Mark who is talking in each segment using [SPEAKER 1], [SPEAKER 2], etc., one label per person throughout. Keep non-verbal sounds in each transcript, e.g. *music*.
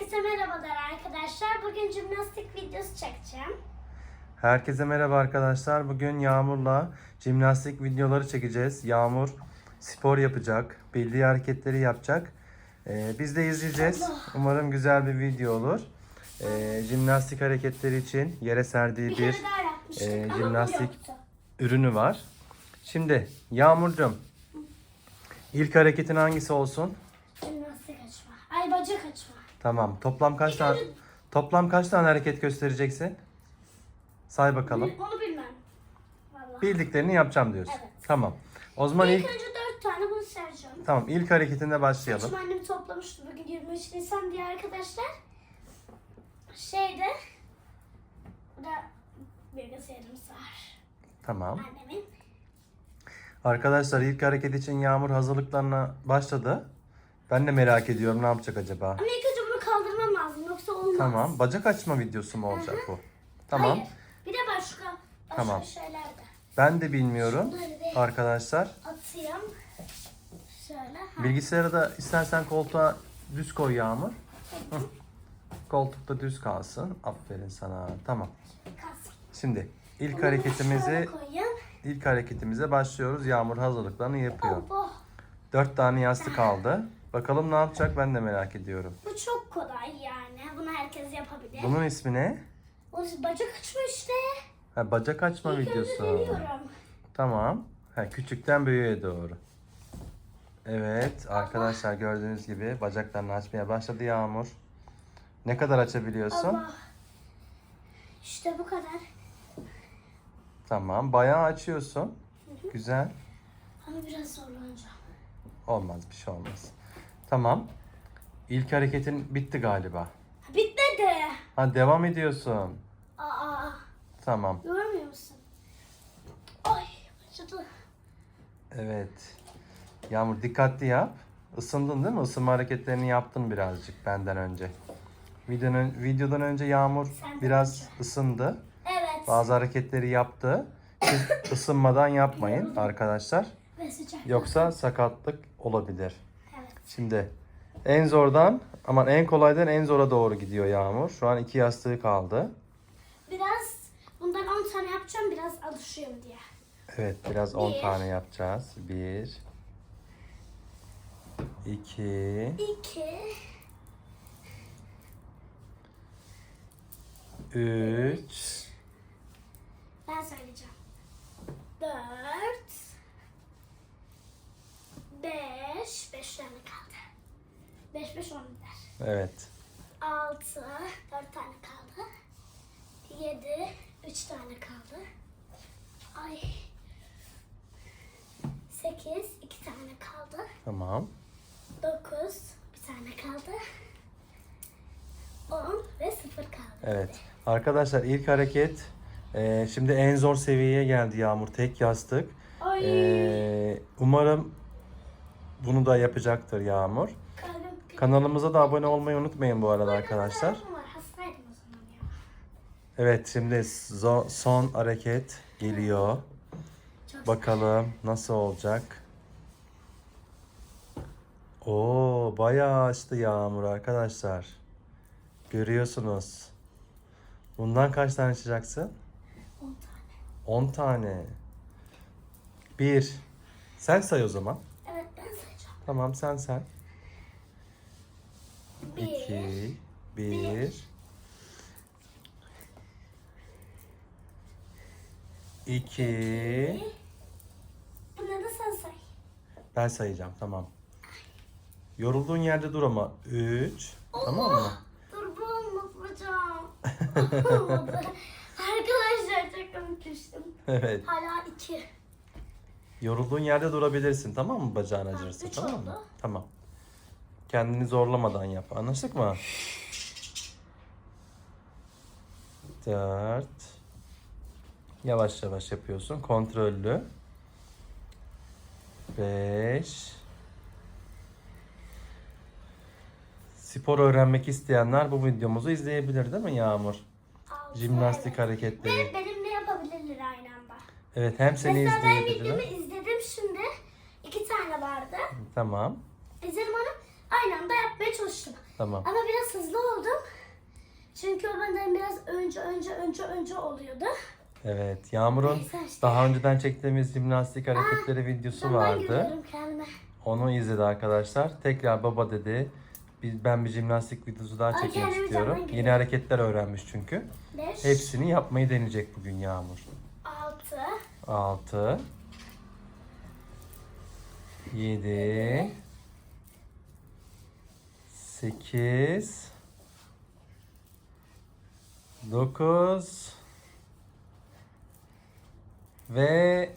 [SPEAKER 1] Herkese merhabalar arkadaşlar. Bugün jimnastik videosu çekeceğim.
[SPEAKER 2] Herkese merhaba arkadaşlar. Bugün Yağmur'la jimnastik videoları çekeceğiz. Yağmur spor yapacak, bildiği hareketleri yapacak. Ee, biz de izleyeceğiz. Allah. Umarım güzel bir video olur. Ee, jimnastik hareketleri için yere serdiği bir, bir e, jimnastik ürünü var. Şimdi Yağmur'cum ilk hareketin hangisi olsun? Tamam. Toplam kaç tane toplam kaç tane hareket göstereceksin? Say bakalım. Onu bilmem. Vallahi. Bildiklerini yapacağım diyorsun. Evet. Tamam. O zaman ilk, ilk
[SPEAKER 1] önce dört tane bunu sereceğim.
[SPEAKER 2] Tamam. İlk hareketinde başlayalım.
[SPEAKER 1] Saçımı annem toplamıştı bugün 23 Nisan diye arkadaşlar. Şeyde burada bilgisayarım var.
[SPEAKER 2] Tamam. Annemin. Arkadaşlar ilk hareket için Yağmur hazırlıklarına başladı. Ben de merak ediyorum ne yapacak acaba?
[SPEAKER 1] Anne Tamam.
[SPEAKER 2] Bacak açma videosu mu olacak bu? Tamam. Hayır.
[SPEAKER 1] Bir de başka, başka Tamam. şeyler de.
[SPEAKER 2] Ben de bilmiyorum arkadaşlar. Atayım. Şöyle. Ha. da istersen koltuğa düz koy Yağmur. Hı. Koltukta düz kalsın. Aferin sana. Tamam. Şimdi ilk hareketimizi ilk hareketimize başlıyoruz. Yağmur hazırlıklarını yapıyor. Oh, oh. Dört tane yastık aldı. Bakalım ne yapacak ben de merak ediyorum.
[SPEAKER 1] Bu çok kolay yani bunu herkes yapabilir.
[SPEAKER 2] Bunun ismi ne?
[SPEAKER 1] O bacak açma işte.
[SPEAKER 2] Ha, bacak açma İlk videosu. Tamam. Ha, küçükten büyüğe doğru. Evet arkadaşlar gördüğünüz gibi bacaklarını açmaya başladı Yağmur. Ne kadar açabiliyorsun? Allah.
[SPEAKER 1] İşte bu kadar.
[SPEAKER 2] Tamam bayağı açıyorsun. Hı hı. Güzel.
[SPEAKER 1] Ama biraz zorlanacağım.
[SPEAKER 2] Olmaz bir şey olmaz. Tamam. İlk hareketin bitti galiba. Ha devam ediyorsun. Aa, Tamam.
[SPEAKER 1] görmüyor musun? Ay
[SPEAKER 2] acıdı. Evet. Yağmur dikkatli yap. Isındın değil mi? Isınma hareketlerini yaptın birazcık benden önce. Videonun, videodan önce Yağmur Senden biraz ısındı. Evet. Bazı hareketleri yaptı. Siz *coughs* ısınmadan yapmayın arkadaşlar. Ve sıcak. Yoksa sakatlık olabilir. Evet. Şimdi en zordan ama en kolaydan en zora doğru gidiyor Yağmur. Şu an iki yastığı kaldı.
[SPEAKER 1] Biraz bundan 10 tane yapacağım biraz alışıyorum diye.
[SPEAKER 2] Evet biraz 10 Bir. tane yapacağız. 1 2 2 3
[SPEAKER 1] Ben söyleyeceğim. 4 5 5 tane kaldı. 5 5 10 eder. Evet. 6 4 tane kaldı. 7 3 tane kaldı. Ay 8 2 tane kaldı. Tamam. 9 bir tane kaldı. 10 ve 0 kaldı.
[SPEAKER 2] Evet. Arkadaşlar ilk hareket e, şimdi en zor seviyeye geldi Yağmur. Tek yastık. Ay. E, umarım bunu da yapacaktır Yağmur. Kalk. Kanalımıza da abone olmayı unutmayın bu arada arkadaşlar. Evet şimdi son hareket geliyor. Bakalım nasıl olacak. Oo bayağı açtı yağmur arkadaşlar. Görüyorsunuz. Bundan kaç tane açacaksın? 10 tane. 10 tane. 1. Sen say o zaman.
[SPEAKER 1] Evet ben sayacağım.
[SPEAKER 2] Tamam sen say. İki bir. iki.
[SPEAKER 1] Bunları da sen say.
[SPEAKER 2] Ben sayacağım tamam. Yorulduğun yerde dur ama. Üç. Tamam mı?
[SPEAKER 1] Dur bu olmaz bacağım. *laughs* Arkadaşlar çok düştüm. Evet. Hala iki.
[SPEAKER 2] Yorulduğun yerde durabilirsin tamam mı bacağın acırsa tamam mı? Tamam. Kendini zorlamadan yap. Anlaştık mı? Dört. Yavaş yavaş yapıyorsun. Kontrollü. Beş. Spor öğrenmek isteyenler bu videomuzu izleyebilir değil mi Yağmur? Altı. Jimnastik hareketleri.
[SPEAKER 1] benim de yapabilirler aynı anda.
[SPEAKER 2] Evet hem seni Mesela izleyebilirler. Mesela ben
[SPEAKER 1] videomu izledim şimdi. İki tane vardı. Tamam aynı anda yapmaya çalıştım. Tamam. Ama biraz hızlı oldum. Çünkü o benden biraz önce önce önce önce oluyordu.
[SPEAKER 2] Evet, Yağmur'un işte. daha önceden çektiğimiz jimnastik hareketleri videosu vardı. Onu izledi arkadaşlar. Tekrar baba dedi. Ben bir jimnastik videosu daha çekmek kendimi istiyorum. Yeni hareketler öğrenmiş çünkü. 5, Hepsini yapmayı deneyecek bugün Yağmur. Altı. 6 Yedi. 8 9 ve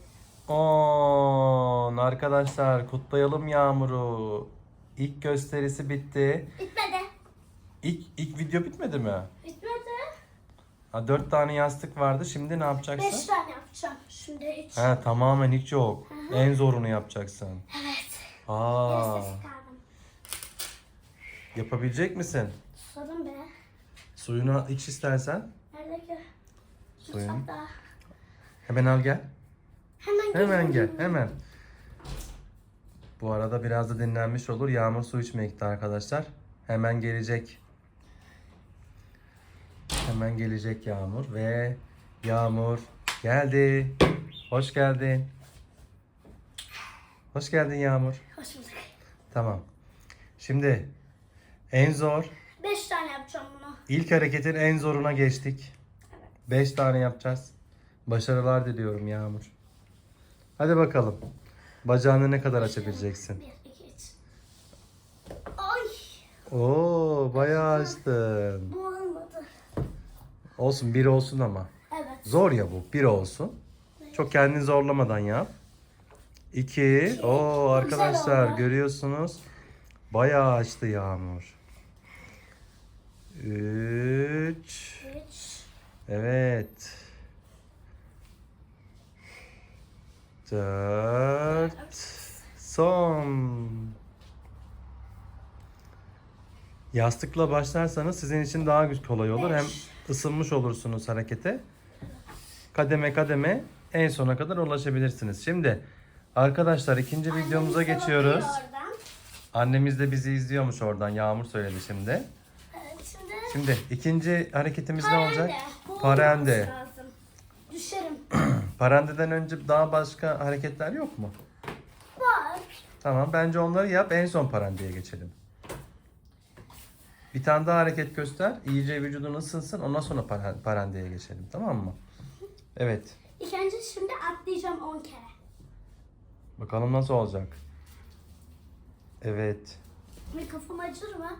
[SPEAKER 2] 10 arkadaşlar kutlayalım Yağmur'u. İlk gösterisi bitti. Bitmedi. İlk, ilk video bitmedi mi? Bitmedi. Ha, dört tane yastık vardı. Şimdi ne yapacaksın?
[SPEAKER 1] Beş tane yapacağım. Şimdi hiç.
[SPEAKER 2] Ha, tamamen hiç yok. Hı-hı. En zorunu yapacaksın.
[SPEAKER 1] Evet. Aa. Gerisi
[SPEAKER 2] Yapabilecek misin? Susadım be. Suyunu iç istersen.
[SPEAKER 1] Nerede ki? Suyun.
[SPEAKER 2] Hemen al gel. Hemen, Hemen gel. Hemen. Bu arada biraz da dinlenmiş olur. Yağmur su içmeye gitti arkadaşlar. Hemen gelecek. Hemen gelecek Yağmur ve Yağmur geldi. Hoş geldin. Hoş geldin Yağmur. Hoş bulduk. Tamam. Şimdi en zor.
[SPEAKER 1] 5 tane yapacağım bunu.
[SPEAKER 2] İlk hareketin en zoruna geçtik. 5 tane yapacağız. Başarılar diliyorum Yağmur. Hadi bakalım. Bacağını ne kadar açabileceksin? 1, 2, 3. Ay. Oo, bayağı açtın.
[SPEAKER 1] Bu olmadı.
[SPEAKER 2] Olsun, bir olsun ama. Evet. Zor ya bu, bir olsun. Çok kendini zorlamadan yap. İki. Oo arkadaşlar görüyorsunuz. Bayağı açtı Yağmur. Üç. Üç. Evet. Dört. Son. Yastıkla başlarsanız sizin için daha güç kolay olur. Beş. Hem ısınmış olursunuz harekete. Kademe kademe en sona kadar ulaşabilirsiniz. Şimdi arkadaşlar ikinci Annemiz videomuza geçiyoruz. Annemiz de bizi izliyormuş oradan. Yağmur söyledi şimdi. Şimdi ikinci hareketimiz ne olacak? Parende.
[SPEAKER 1] Düşerim. *clears throat*
[SPEAKER 2] Parendeden önce daha başka hareketler yok mu? Var. Tamam bence onları yap. En son parendeye geçelim. Bir tane daha hareket göster. İyice vücudun ısınsın. Ondan sonra parendeye geçelim. Tamam mı? Evet.
[SPEAKER 1] İlk önce şimdi atlayacağım 10 kere.
[SPEAKER 2] Bakalım nasıl olacak. Evet.
[SPEAKER 1] Ve kafam acır mı?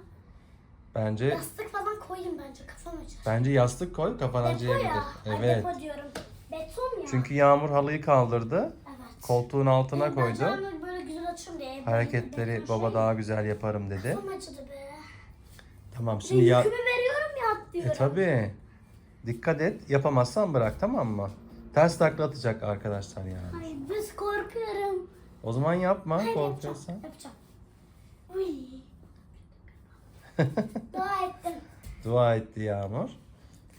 [SPEAKER 1] Bence Yastık falan koyayım bence kafam açar.
[SPEAKER 2] bence yastık koy kafan Depo acıyabilir. ya. Evet. Depo diyorum. Beton ya. Çünkü yağmur halıyı kaldırdı. Evet. Koltuğun altına Ben koydu. canlı
[SPEAKER 1] böyle güzel açım diye.
[SPEAKER 2] Hareketleri bekliyorum. baba şey. daha güzel yaparım dedi.
[SPEAKER 1] Kafam acıdı be.
[SPEAKER 2] Tamam şimdi ya...
[SPEAKER 1] Yükümü veriyorum ya atlıyorum. E
[SPEAKER 2] tabi. Dikkat et. Yapamazsan bırak tamam mı? Ters takla atacak arkadaşlar yani.
[SPEAKER 1] Ay biz korkuyorum.
[SPEAKER 2] O zaman yapma Hayır, korkuyorsan. Yapacağım. yapacağım. Uy. Dua ettim. Dua etti Yağmur.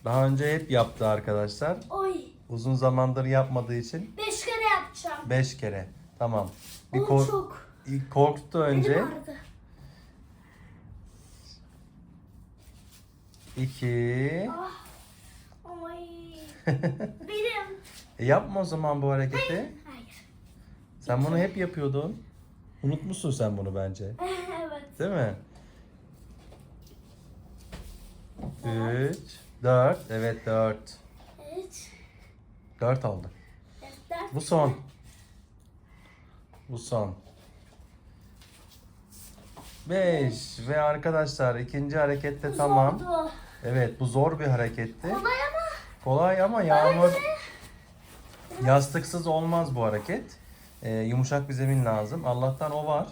[SPEAKER 2] Daha önce hep yaptı arkadaşlar. Oy. Uzun zamandır yapmadığı için.
[SPEAKER 1] Beş kere yapacağım.
[SPEAKER 2] Beş kere. Tamam.
[SPEAKER 1] Bir Oğlum kork- çok.
[SPEAKER 2] İlk korktu önce. İki. Ah. Ay.
[SPEAKER 1] *laughs* Benim.
[SPEAKER 2] E yapma o zaman bu hareketi. Hayır. Hayır. Sen bunu hep yapıyordun. Unutmuşsun sen bunu bence.
[SPEAKER 1] *laughs* evet.
[SPEAKER 2] Değil mi? Üç dört Evet dört 3. 4 aldı. Bu son. Bu son. beş ve arkadaşlar ikinci harekette tamam. Zordu. Evet bu zor bir hareketti. Kolay ama. Kolay ama yağmur yastıksız olmaz bu hareket. Ee, yumuşak bir zemin lazım. Allah'tan o var.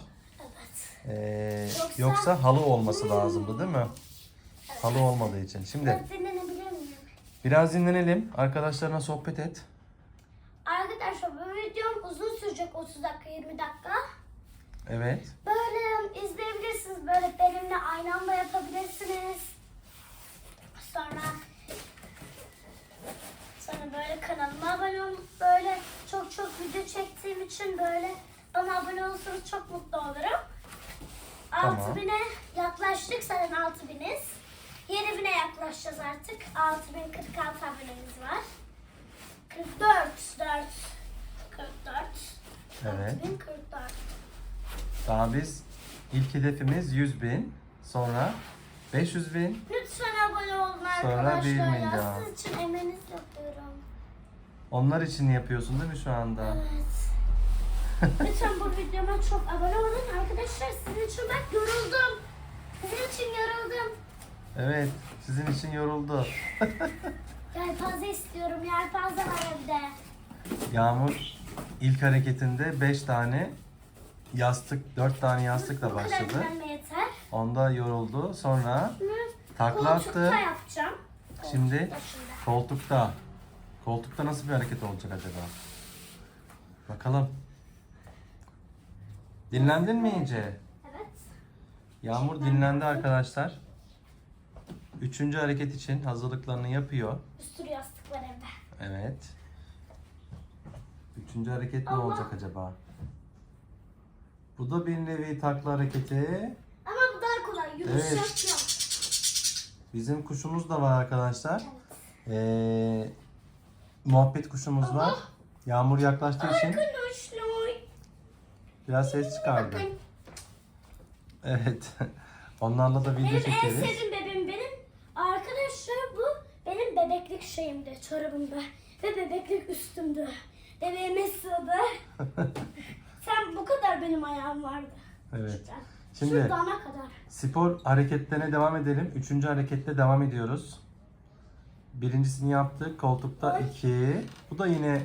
[SPEAKER 2] Evet. Ee, yoksa... yoksa halı olması lazımdı değil mi? Halı olmadığı için. Şimdi Biraz dinlenebilir miyim? biraz dinlenelim. Arkadaşlarına sohbet et.
[SPEAKER 1] Arkadaşlar bu videom uzun sürecek 30 dakika 20 dakika. Evet. Böyle izleyebilirsiniz. Böyle benimle aynı anda yapabilirsiniz. Sonra sonra böyle kanalıma abone olun. böyle çok çok video çektiğim için böyle bana abone olursanız çok mutlu olurum. Tamam. 6000'e yaklaştık zaten 6000'iz. Yer evine yaklaşacağız artık. 6046 abonemiz var. 44, 4, 44, Evet. 6044.
[SPEAKER 2] Daha biz ilk hedefimiz 100 bin. Sonra 500 bin.
[SPEAKER 1] Lütfen abone olun Sonra bir arkadaşlar. Ya. milyon. Sizin için emeğiniz yapıyorum.
[SPEAKER 2] Onlar için yapıyorsun değil mi şu anda?
[SPEAKER 1] Evet. *laughs* Lütfen bu videoma çok abone olun arkadaşlar. Sizin için ben yoruldum. Sizin için yoruldum.
[SPEAKER 2] Evet, sizin için yoruldu. *laughs*
[SPEAKER 1] Yelpaze istiyorum. Yelpaze var evde.
[SPEAKER 2] Yağmur ilk hareketinde 5 tane yastık, 4 tane yastıkla Bu başladı. kadar güvenme Onda yoruldu. Sonra takla Koltukta yapacağım. Şimdi koltukta. Koltukta nasıl bir hareket olacak acaba? Bakalım. Dinlendin mi iyice? Evet. Yağmur dinlendi arkadaşlar. Üçüncü hareket için hazırlıklarını yapıyor.
[SPEAKER 1] Üstür yastık var evde.
[SPEAKER 2] Evet. Üçüncü hareket ne olacak acaba? Bu da bir nevi takla hareketi.
[SPEAKER 1] Ama bu daha kolay. Yürüyüş Evet.
[SPEAKER 2] Bizim kuşumuz da var arkadaşlar. Ee, muhabbet kuşumuz var. Yağmur yaklaştığı için Arkadaşlar. biraz ses çıkardı. Evet. *laughs* Onlarla da video Benim en çekeriz.
[SPEAKER 1] sevdiğim şeyimde, çorabımda ve bebeklik üstümdü. Bebeğime sığdı. *laughs* Sen bu kadar benim ayağım vardı. Evet. Şuradan. Şimdi Şuradan'a kadar.
[SPEAKER 2] Spor hareketlerine devam edelim. Üçüncü harekette devam ediyoruz. Birincisini yaptık. Koltukta Oy. iki. Bu da yine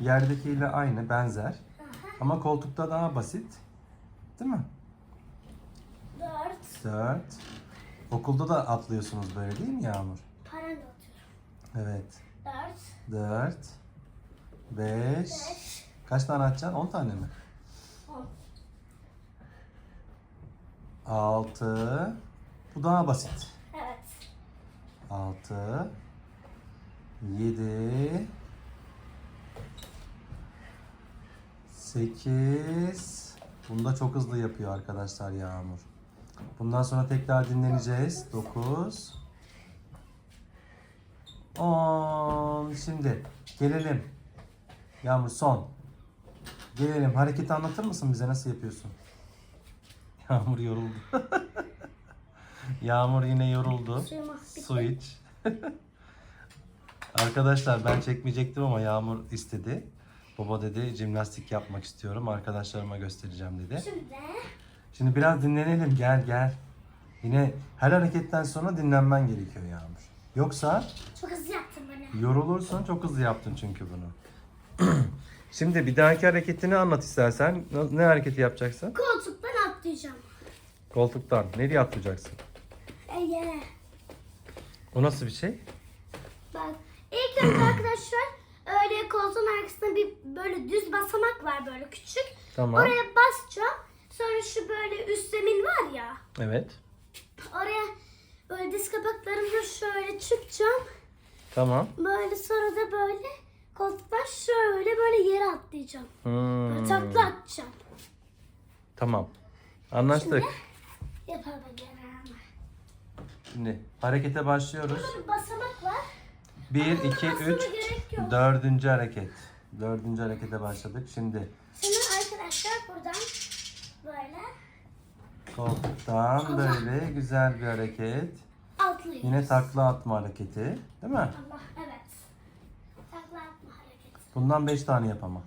[SPEAKER 2] yerdekiyle aynı, benzer. Aha. Ama koltukta daha basit. Değil mi?
[SPEAKER 1] Dört.
[SPEAKER 2] Dört. Okulda da atlıyorsunuz böyle değil mi Yağmur? Evet. Dört. Dört. Beş. Beş. Kaç tane atacaksın? On tane mi? On. Altı. Bu daha basit. Evet. Altı. Yedi. Sekiz. Bunu da çok hızlı yapıyor arkadaşlar Yağmur. Bundan sonra tekrar dinleneceğiz. Dokuz. 10. Şimdi gelelim. Yağmur son. Gelelim. Hareketi anlatır mısın bize? Nasıl yapıyorsun? *laughs* Yağmur yoruldu. *laughs* Yağmur yine yoruldu. Ah, Su iç. *laughs* Arkadaşlar ben çekmeyecektim ama Yağmur istedi. Baba dedi jimnastik yapmak istiyorum. Arkadaşlarıma göstereceğim dedi. Şimdi? Şimdi biraz dinlenelim. Gel gel. Yine her hareketten sonra dinlenmen gerekiyor Yağmur. Yoksa
[SPEAKER 1] Çok hızlı yaptın bana.
[SPEAKER 2] yorulursun. Çok hızlı yaptın çünkü bunu. *clears throat* Şimdi bir dahaki hareketini anlat istersen. Ne- Ne hareketi yapacaksın?
[SPEAKER 1] Koltuktan atlayacağım.
[SPEAKER 2] Koltuktan. Nereye atlayacaksın? Ege. O nasıl bir şey?
[SPEAKER 1] Bak ilk önce *clears throat* arkadaşlar öyle koltuğun arkasında bir böyle düz basamak var böyle küçük. Tamam. Oraya basacağım. Sonra şu böyle üst zemin var ya. Evet. Oraya Böyle diz kapaklarımla şöyle çıkacağım. Tamam. Böyle sonra da böyle koltuklar şöyle böyle yere atlayacağım. Hmm. Böyle takla atacağım.
[SPEAKER 2] Tamam. Anlaştık. Şimdi yapabilirim. Şimdi harekete başlıyoruz.
[SPEAKER 1] bir basamak var.
[SPEAKER 2] 1, iki üç dördüncü hareket. Dördüncü harekete başladık. Şimdi.
[SPEAKER 1] Şimdi arkadaşlar buradan böyle
[SPEAKER 2] Koltuktan böyle güzel bir hareket. Atlıyoruz. Yine takla atma hareketi. Değil mi? Allah evet. Takla atma hareketi. Bundan 5 tane yapamam.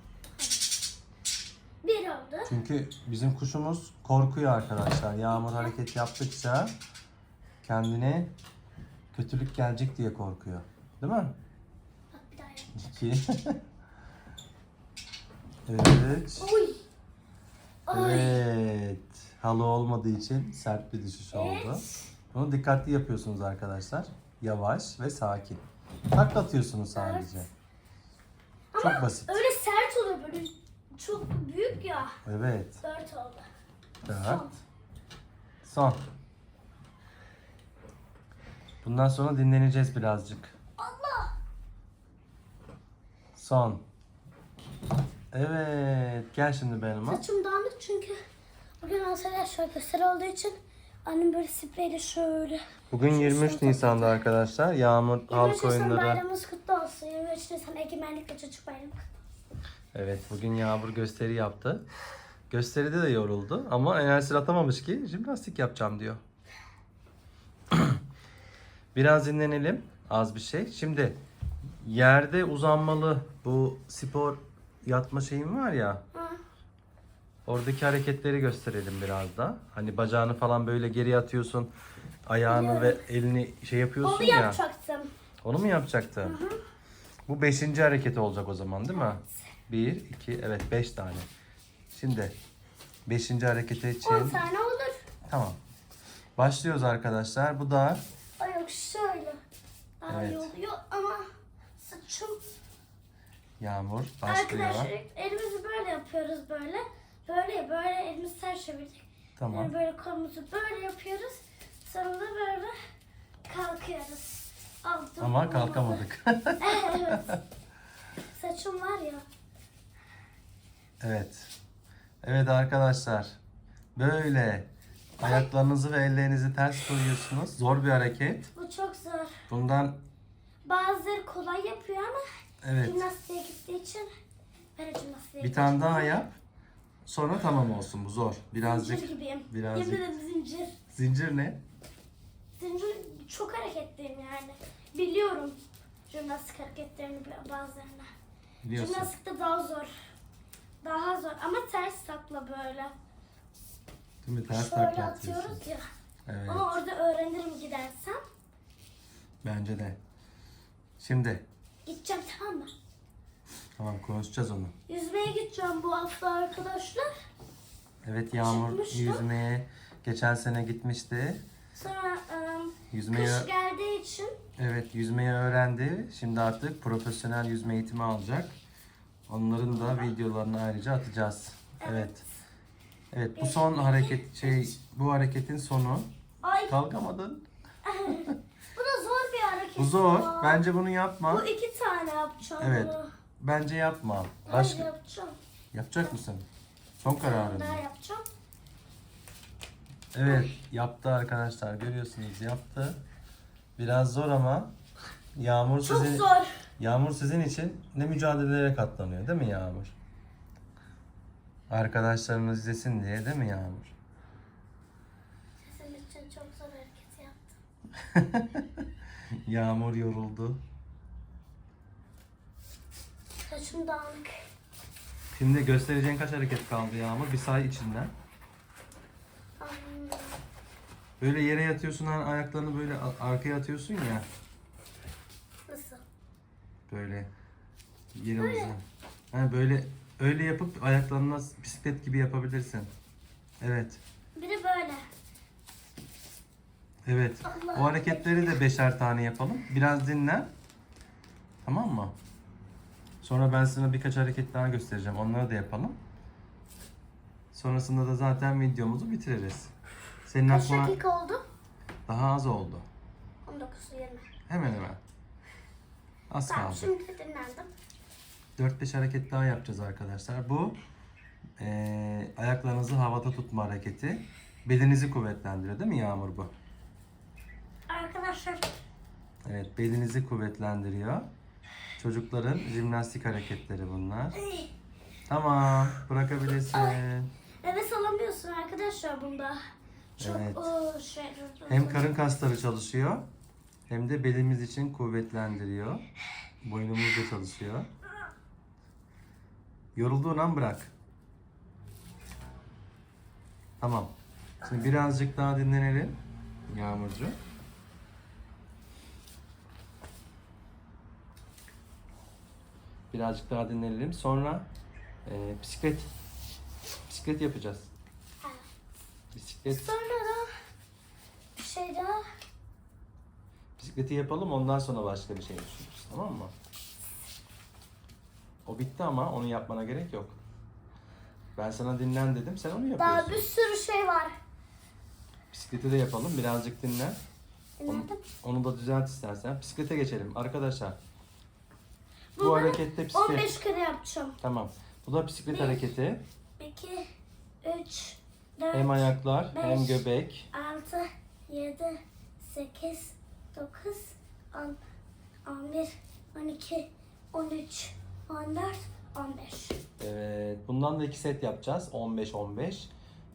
[SPEAKER 1] Bir oldu.
[SPEAKER 2] Çünkü bizim kuşumuz korkuyor arkadaşlar. Yağmur hareket yaptıkça kendine kötülük gelecek diye korkuyor. Değil mi? Bak bir daha yap. İki. Üç. *laughs* Oy. Oy. Evet halı olmadığı için sert bir düşüş oldu. Bunu dikkatli yapıyorsunuz arkadaşlar. Yavaş ve sakin. Taklatıyorsunuz sadece.
[SPEAKER 1] Çok Ama basit. Öyle sert oluyor böyle çok büyük ya. Evet. Dört oldu.
[SPEAKER 2] Dört. Son. Bundan sonra dinleneceğiz birazcık. Allah. Son. Evet. Gel şimdi benim.
[SPEAKER 1] Saçım dağınık çünkü. Bugün Antalya gösteri olduğu için annem böyle spreyle şöyle.
[SPEAKER 2] Bugün 23 Nisan'da arkadaşlar. Yağmur, 23 Nisan oyunları. bayramımız kutlu olsun. 23 Nisan egemenlik ve çocuk bayramı Evet bugün Yağmur gösteri yaptı. Gösteride de yoruldu ama enerjisi atamamış ki jimnastik yapacağım diyor. *clears throat* Biraz dinlenelim. Az bir şey. Şimdi yerde uzanmalı bu spor yatma şeyim var ya. Oradaki hareketleri gösterelim biraz da. Hani bacağını falan böyle geri atıyorsun. Ayağını ve elini şey yapıyorsun Onu ya. yapacaktım. Onu mu yapacaktın? Bu beşinci hareketi olacak o zaman değil mi? Bir, iki, evet beş tane. Şimdi beşinci harekete için.
[SPEAKER 1] On tane olur.
[SPEAKER 2] Tamam. Başlıyoruz arkadaşlar. Bu da
[SPEAKER 1] Ay yok şöyle. Daha Evet. iyi oluyor ama saçım. Yağmur başlıyor. Arkadaşlar elimizi böyle yapıyoruz böyle. Böyle böyle elimiz ters çevirdik. Tamam. Yani böyle kolumuzu böyle yapıyoruz. Sonra da böyle kalkıyoruz.
[SPEAKER 2] Altın Ama kalkamadık. *laughs* evet.
[SPEAKER 1] Saçım var ya.
[SPEAKER 2] Evet. Evet arkadaşlar. Böyle ayaklarınızı ve ellerinizi ters koyuyorsunuz. Zor bir hareket.
[SPEAKER 1] Bu çok zor. Bundan bazıları kolay yapıyor ama evet. jimnastiğe gittiği için ben
[SPEAKER 2] de jimnastiğe Bir tane daha yap. Sonra tamam olsun bu zor. Birazcık Zincir gibiyim. birazcık. Yemin ederim zincir. Zincir ne?
[SPEAKER 1] Zincir çok hareketliyim yani. Biliyorum jimnastik hareketlerini bazılarına. Biliyorsun. Jimnastikte daha zor. Daha zor ama ters takla böyle.
[SPEAKER 2] Değil mi? Ters Şöyle takla atıyoruz ya.
[SPEAKER 1] Evet. Ama orada öğrenirim gidersem.
[SPEAKER 2] Bence de. Şimdi
[SPEAKER 1] Gideceğim tamam mı?
[SPEAKER 2] Tamam konuşacağız onu.
[SPEAKER 1] Yüzmeye gideceğim bu hafta arkadaşlar.
[SPEAKER 2] Evet Yağmur Çıkmıştı. yüzmeye geçen sene gitmişti.
[SPEAKER 1] Sonra ıı, yüzmeye... kış geldiği için.
[SPEAKER 2] Evet yüzmeyi öğrendi. Şimdi artık profesyonel yüzme eğitimi alacak. Onların da videolarını ayrıca atacağız. Evet. Evet, evet bu son hareket şey bu hareketin sonu. Ay. Kalkamadın. *laughs*
[SPEAKER 1] bu da zor bir hareket.
[SPEAKER 2] Bu zor. Ya. Bence bunu yapma.
[SPEAKER 1] Bu iki tane yapacağım.
[SPEAKER 2] Evet. Bunu. Bence yapma.
[SPEAKER 1] Aşk... yapacağım.
[SPEAKER 2] Yapacak mısın? Son kararın.
[SPEAKER 1] Ben yapacağım.
[SPEAKER 2] Evet yaptı arkadaşlar görüyorsunuz yaptı. Biraz zor ama Yağmur Çok sizin zor. Yağmur sizin için ne mücadelelere katlanıyor değil mi Yağmur? Arkadaşlarımız izlesin diye değil mi Yağmur?
[SPEAKER 1] Sizin için çok zor hareket yaptım.
[SPEAKER 2] *laughs* Yağmur yoruldu.
[SPEAKER 1] Saçım dağınık.
[SPEAKER 2] Şimdi göstereceğin kaç hareket kaldı ya ama Bir say içinden. Böyle yere yatıyorsun, hani ayaklarını böyle arkaya atıyorsun ya. Nasıl? Böyle. Yere böyle. uzan. böyle öyle yapıp ayaklarını bisiklet gibi yapabilirsin. Evet. Bir de böyle. Evet. Allah o hareketleri de beşer tane yapalım. Biraz dinlen. Tamam mı? Sonra ben sana birkaç hareket daha göstereceğim. Onları da yapalım. Sonrasında da zaten videomuzu bitiririz.
[SPEAKER 1] Senin Kaç aklına dakika oldu?
[SPEAKER 2] daha az oldu. 19 20. Hemen hemen. Az Tamam kaldı. şimdi dinlendim. 4-5 hareket daha yapacağız arkadaşlar. Bu eee, ayaklarınızı havada tutma hareketi. Belinizi kuvvetlendiriyor değil mi Yağmur bu?
[SPEAKER 1] Arkadaşlar
[SPEAKER 2] Evet belinizi kuvvetlendiriyor. Çocukların jimnastik hareketleri bunlar. Tamam. Bırakabilirsin.
[SPEAKER 1] Nefes alamıyorsun arkadaşlar bunda.
[SPEAKER 2] Çok Evet. şey. Hem karın kasları çalışıyor hem de belimiz için kuvvetlendiriyor. Boynumuz da çalışıyor. Yorulduğun an bırak. Tamam. Şimdi birazcık daha dinlenelim Yağmurcu. Birazcık daha dinlenelim. Sonra e, bisiklet. Bisiklet yapacağız.
[SPEAKER 1] Bisiklet. Sonra da bir şey daha.
[SPEAKER 2] Bisikleti yapalım ondan sonra başka bir şey düşünürüz. Tamam mı? O bitti ama onu yapmana gerek yok. Ben sana dinlen dedim. Sen onu yapıyorsun. Daha
[SPEAKER 1] bir sürü şey var.
[SPEAKER 2] Bisikleti de yapalım. Birazcık dinlen. Onu, onu da düzelt istersen. Bisiklete geçelim. Arkadaşlar bu Bunları harekette
[SPEAKER 1] bisiklet. 15 kere yapacağım.
[SPEAKER 2] Tamam. Bu da bisiklet Bir. hareketi.
[SPEAKER 1] 2, 3,
[SPEAKER 2] 4, Hem ayaklar beş, hem göbek.
[SPEAKER 1] 6, 7, 8, 9, 10, 11, 12, 13, 14, 15.
[SPEAKER 2] Evet. Bundan da iki set yapacağız. 15-15.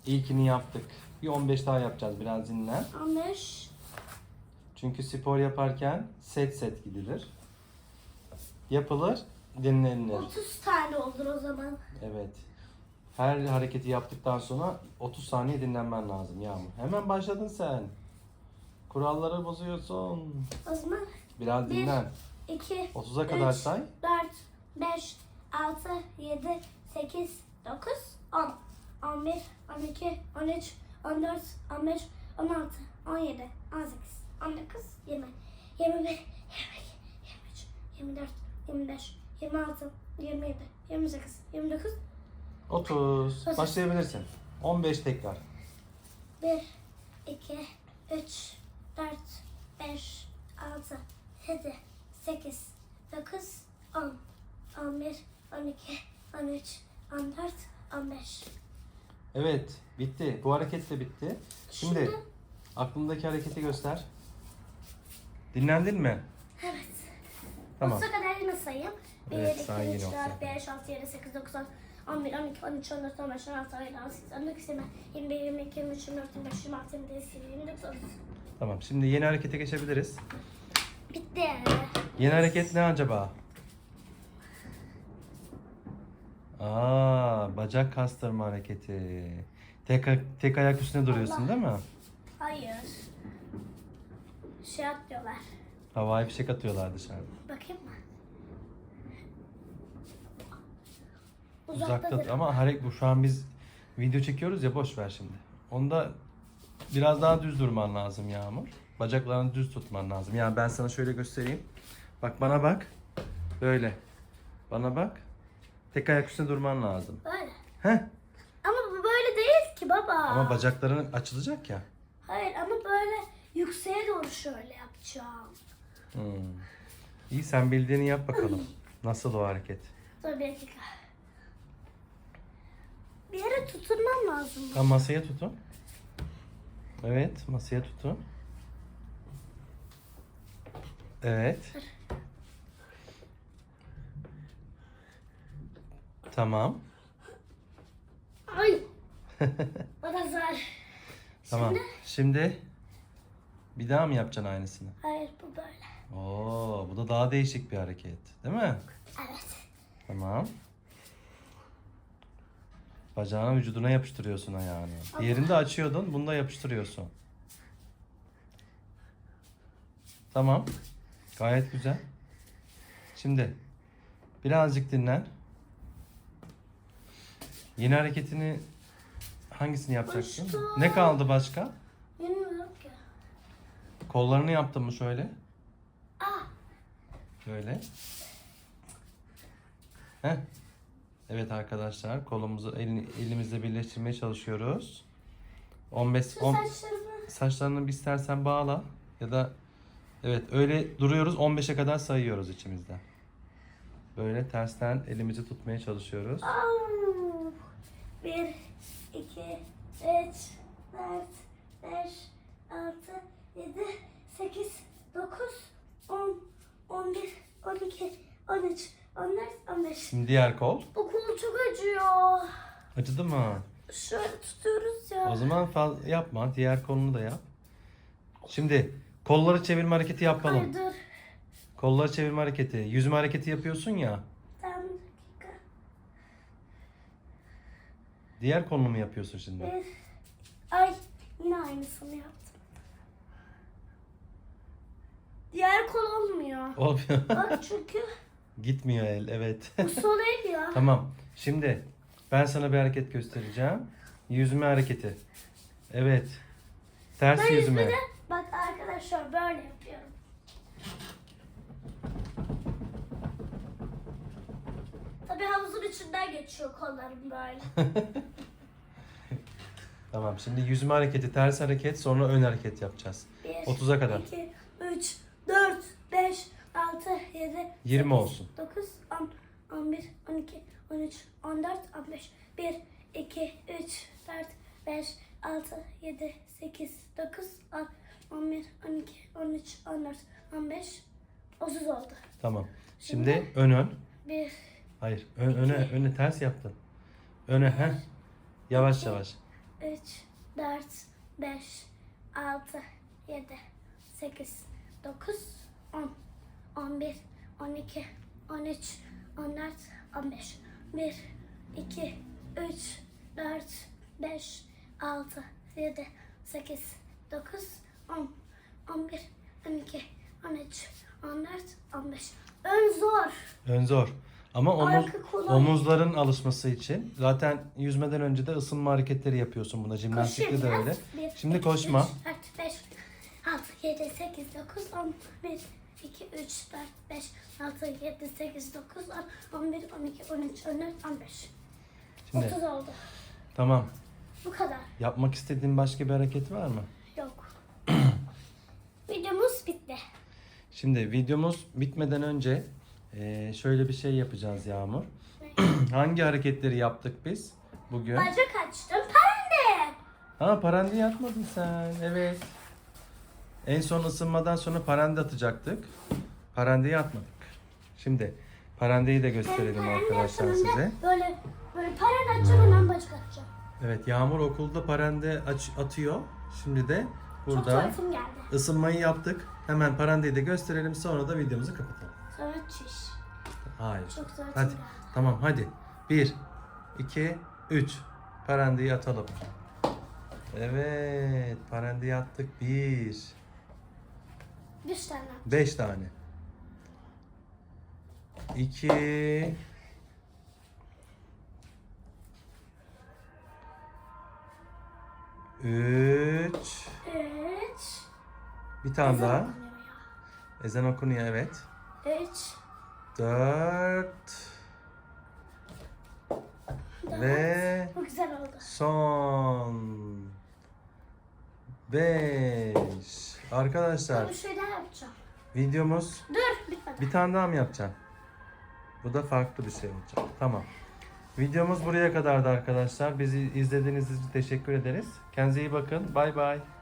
[SPEAKER 2] İlkini yaptık. Bir 15 daha yapacağız. Biraz dinlen.
[SPEAKER 1] 15,
[SPEAKER 2] Çünkü spor yaparken set set gidilir yapılır, dinlenir.
[SPEAKER 1] 30 tane olur o zaman.
[SPEAKER 2] Evet. Her hareketi yaptıktan sonra 30 saniye dinlenmen lazım Yağmur. Hemen başladın sen. Kuralları bozuyorsun. O zaman Biraz Bir, dinlen. 2, 30'a kadar üç, say.
[SPEAKER 1] 4, 5, 6, 7, 8, 9, 10, 11, 12, 13, 14, 15, 16, 17, 18, 19, 20, 21, 22, 23, 24, 25, 26, 27, 28, 29, 30.
[SPEAKER 2] Otuz. Başlayabilirsin. 15 tekrar.
[SPEAKER 1] 1, 2, 3, 4, 5, 6, 7, 8, 9, 10, 11, 12, 13, 14, 15.
[SPEAKER 2] Evet, bitti. Bu hareket de bitti. Şimdi Şimdi aklındaki hareketi göster. Dinlendin mi?
[SPEAKER 1] evet. Tamam. Sonsuza kadar yine sayayım. 1, Evet, 2, sağ 3, yine 4, olsun. 5, 6, 7, 8, 9, 10, 11, 12, 13, 14, 15, 16,
[SPEAKER 2] 17, 18, 19, 20, 21, 22, 23, 24, 25, 26, 27, 28, 29, 30. Tamam. Şimdi yeni harekete geçebiliriz. Bitti. Yeni hareket ne acaba? Aa, bacak kastırma hareketi. Tek, tek ayak üstüne duruyorsun değil mi?
[SPEAKER 1] Hayır. Şey at
[SPEAKER 2] Havai fişek atıyorlar dışarıda. Bakayım mı? Uzakta ama harek bu şu an biz video çekiyoruz ya boş ver şimdi. Onda biraz daha düz durman lazım Yağmur. Bacaklarını düz tutman lazım. Yani ben sana şöyle göstereyim. Bak bana bak. Böyle. Bana bak. Tek ayak üstünde durman lazım. Böyle.
[SPEAKER 1] Heh. Ama bu böyle değil ki baba. Ama
[SPEAKER 2] bacakların açılacak ya.
[SPEAKER 1] Hayır ama böyle yükseğe doğru şöyle yapacağım.
[SPEAKER 2] Hmm. İyi sen bildiğini yap bakalım. *laughs* Nasıl o hareket?
[SPEAKER 1] Dur bir dakika. Bir yere tutunmam lazım.
[SPEAKER 2] Ha, masaya tutun. Evet masaya tutun. Evet. Tamam.
[SPEAKER 1] Ay. o da zor.
[SPEAKER 2] Tamam. Şimdi... Şimdi bir daha mı yapacaksın aynısını?
[SPEAKER 1] Hayır bu böyle.
[SPEAKER 2] Oo, bu da daha değişik bir hareket. Değil mi? Evet. Tamam. Bacağını vücuduna yapıştırıyorsun ayağını. Diğerini de açıyordun. Bunu da yapıştırıyorsun. Tamam. Gayet güzel. Şimdi birazcık dinlen. Yeni hareketini hangisini yapacaksın? Başka. Ne kaldı başka? Bilmiyorum ki. Kollarını yaptın mı şöyle? Böyle. Heh. Evet arkadaşlar kolumuzu elini, elimizle birleştirmeye çalışıyoruz. 15 Şu on saçlarını. saçlarını bir istersen bağla ya da evet öyle duruyoruz 15'e kadar sayıyoruz içimizde. Böyle tersten elimizi tutmaya çalışıyoruz.
[SPEAKER 1] 1 2 3 4 5 6 7 8 9 10 11, 12, 13, 14,
[SPEAKER 2] 15. Diğer kol.
[SPEAKER 1] Bu kolu çok acıyor.
[SPEAKER 2] Acıdı mı?
[SPEAKER 1] Şöyle tutuyoruz ya.
[SPEAKER 2] O zaman fazla yapma. Diğer kolunu da yap. Şimdi kolları çevirme hareketi yapalım. Hayır dur. Kolları çevirme hareketi. Yüzme hareketi yapıyorsun ya. Tamam bir dakika. Diğer kolunu mu yapıyorsun şimdi? Evet.
[SPEAKER 1] Ay yine aynısını yap. Diğer kol olmuyor. Olmuyor. Bak *laughs* çünkü
[SPEAKER 2] Gitmiyor el evet.
[SPEAKER 1] bu sol el ya.
[SPEAKER 2] *laughs* tamam. Şimdi ben sana bir hareket göstereceğim. Yüzme hareketi. Evet.
[SPEAKER 1] Ters Ben yüzme. yüzmede bak arkadaşlar böyle yapıyorum. Tabii havuzun içinden geçiyor kollarım böyle. *laughs*
[SPEAKER 2] Tamam. Şimdi yüzme hareketi, ters hareket, sonra ön hareket yapacağız. Bir, 30'a kadar.
[SPEAKER 1] 2, 3, 4, 5, 6, 7,
[SPEAKER 2] 20 olsun.
[SPEAKER 1] 9, 10, 11, 12, 13, 14, 15, 1, 2, 3, 4, 5, 6, 7, 8, 9, 10, 11, 12, 13, 14, 15, 30 oldu.
[SPEAKER 2] Tamam. Şimdi, Şimdi ön ön. 1, Hayır. Ö- öne, öne ters yaptın. Öne he. Yavaş iki, yavaş.
[SPEAKER 1] 3, 4, 5, 6, 7, 8, 9, 10, 11, 12, 13, 14, 15, 1, 2, 3, 4, 5, 6, 7, 8, 9, 10, 11, 12, 13, 14, 15. Ön zor.
[SPEAKER 2] Ön zor. Ama omuz, omuzların alışması için zaten yüzmeden önce de ısınma hareketleri yapıyorsun buna jimnastikte de öyle. Bir, Şimdi koşma. üç,
[SPEAKER 1] dört, beş, 7, 8, 9, 10, 1, 2, 3, 4, 5, 6, 7, 8, 9, 10, 11, 12, 13, 14, 15. Şimdi, 30 oldu. Tamam. Bu kadar.
[SPEAKER 2] Yapmak istediğin başka bir hareket var mı?
[SPEAKER 1] Yok. *clears throat* Videomuz bitti.
[SPEAKER 2] Şimdi videomuz bitmeden önce e, şöyle bir şey yapacağız Yağmur. *clears throat* Hangi hareketleri yaptık biz bugün?
[SPEAKER 1] Bacak açtım. parandı
[SPEAKER 2] Ha parandı yapmadın sen. Evet. En son ısınmadan sonra parende atacaktık. parendeyi atmadık. Şimdi parandeyi de gösterelim parande arkadaşlar size.
[SPEAKER 1] Böyle böyle parande atacağım ben bacak atacağım.
[SPEAKER 2] Evet Yağmur okulda parende aç, atıyor. Şimdi de burada ısınmayı yaptık. Hemen parandeyi de gösterelim sonra da videomuzu kapatalım. Sonra çiş. Hayır. Çok zor hadi. Geldi. Tamam hadi. Bir, iki, üç. Parandeyi atalım. Evet, parendeyi attık. Bir, Beş tane. Beş tane. İki. Üç.
[SPEAKER 1] Üç.
[SPEAKER 2] Bir tane Ezan daha. Okunuyor ya. Ezan okunuyor evet. Üç. Dört. Daha Ve bu güzel oldu. son. 5. Arkadaşlar. Bir
[SPEAKER 1] şey daha yapacağım.
[SPEAKER 2] Videomuz.
[SPEAKER 1] Dur bitmedi.
[SPEAKER 2] Bir tane daha mı yapacaksın? Bu da farklı bir şey olacak. Tamam. Videomuz buraya kadardı arkadaşlar. Bizi izlediğiniz için teşekkür ederiz. Kendinize iyi bakın. Bay bay.